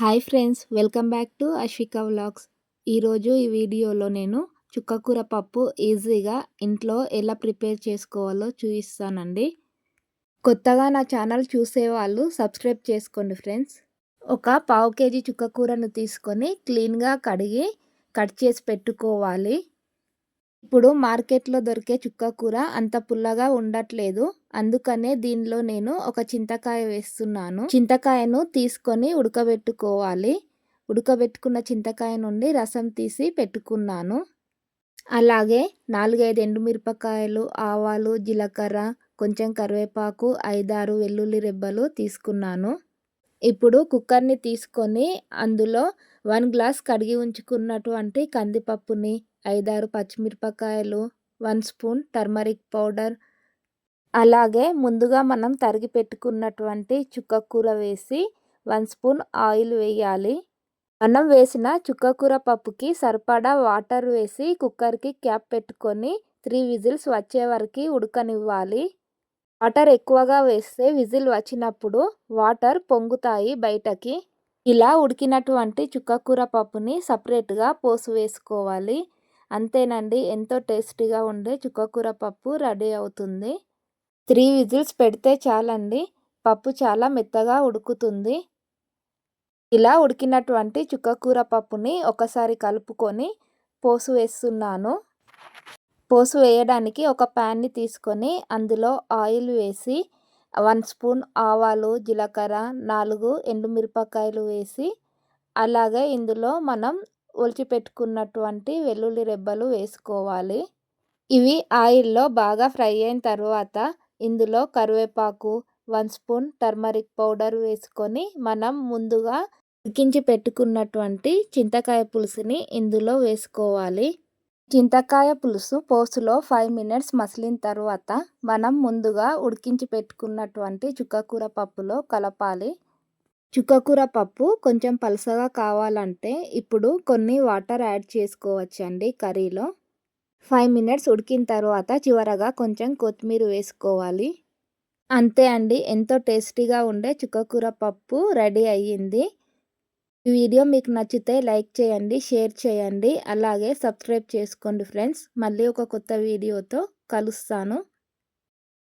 Hi friends welcome back to Ashwika vlogs. ఈరోజు ఈ వీడియోలో నేను చుక్కకూర పప్పు ఈజీగా ఇంట్లో ఎలా ప్రిపేర్ చేసుకోవాలో చూపిస్తానండి. కొత్తగా నా ఛానల్ చూసేవాళ్ళు సబ్స్క్రైబ్ చేసుకోండి ఫ్రెండ్స్. ఒక పావు కేజీ చుక్కకూరను తీసుకొని క్లీన్గా కడిగి కట్ చేసి పెట్టుకోవాలి. ఇప్పుడు మార్కెట్లో దొరికే చుక్క కూర అంత పుల్లగా ఉండట్లేదు. అందుకనే దీనిలో నేను ఒక చింతకాయ వేస్తున్నాను. చింతకాయను తీసుకొని ఉడకబెట్టుకోవాలి. ఉడకబెట్టుకున్న చింతకాయ నుండి రసం తీసి పెట్టుకున్నాను. అలాగే నాలుగైదు ఎండుమిరపకాయలు ఆవాలు జీలకర్ర కొంచెం కరివేపాకు ఐదారు వెల్లుల్లి రెబ్బలు తీసుకున్నాను. ఇప్పుడు కుక్కర్ని తీసుకొని అందులో వన్ గ్లాస్ కడిగి ఉంచుకున్నటువంటి కందిపప్పుని ఐదారు పచ్చిమిరపకాయలు వన్ స్పూన్ టర్మరిక్ పౌడర్. అలాగే ముందుగా మనం తరిగి పెట్టుకున్నటువంటి చుక్కకూర వేసి వన్ స్పూన్ ఆయిల్ వేయాలి. మనం వేసిన చుక్కకూర పప్పుకి సరిపడా వాటర్ వేసి కుక్కర్కి క్యాప్ పెట్టుకొని త్రీ విజిల్స్ వచ్చే వరకు ఉడకనివ్వాలి. వాటర్ ఎక్కువగా వేస్తే విజిల్ వచ్చినప్పుడు వాటర్ పొంగుతాయి బయటకి. ఇలా ఉడికినటువంటి చుక్కకూర పప్పుని సపరేట్గా పోసి వేసుకోవాలి. అంతేనండి. ఎంతో టేస్టీగా ఉండే చుక్కకూర పప్పు రెడీ అవుతుంది. త్రీ విజిల్స్ పెడితే చాలండి. పప్పు చాలా మెత్తగా ఉడుకుతుంది. ఇలా ఉడికినటువంటి చుక్కకూర పప్పుని ఒకసారి కలుపుకొని పోసు వేస్తున్నాను. పోసు వేయడానికి ఒక ప్యాన్ని తీసుకొని అందులో ఆయిల్ వేసి వన్ స్పూన్ ఆవాలు జీలకర్ర నాలుగు ఎండుమిరపకాయలు వేసి అలాగే ఇందులో మనం ఒలిచిపెట్టుకున్నటువంటి వెల్లుల్లి రెబ్బలు వేసుకోవాలి. ఇవి ఆయిల్లో బాగా ఫ్రై అయిన తర్వాత ఇందులో కరివేపాకు వన్ స్పూన్ టర్మరిక్ పౌడర్ వేసుకొని మనం ముందుగా ఉడికించి పెట్టుకున్నటువంటి చింతకాయ పులుసుని ఇందులో వేసుకోవాలి. చింతకాయ పులుసు పోసులో ఫైవ్ మినిట్స్ మసిలిన తర్వాత మనం ముందుగా ఉడికించి పెట్టుకున్నటువంటి చుక్కకూర పప్పులో కలపాలి. చుక్కకూర పప్పు కొంచెం పలసగా కావాలంటే ఇప్పుడు కొన్ని వాటర్ యాడ్ చేసుకోవచ్చండి కర్రీలో. ఫైవ్ మినిట్స్ ఉడికిన తర్వాత చివరగా కొంచెం కొత్తిమీర వేసుకోవాలి. అంతే అండి ఎంతో టేస్టీగా ఉండే చుక్కకూర పప్పు రెడీ అయ్యింది. ఈ వీడియో మీకు నచ్చితే లైక్ చేయండి షేర్ చేయండి. అలాగే సబ్స్క్రైబ్ చేసుకోండి ఫ్రెండ్స్. మళ్ళీ ఒక కొత్త వీడియోతో కలుస్తాను.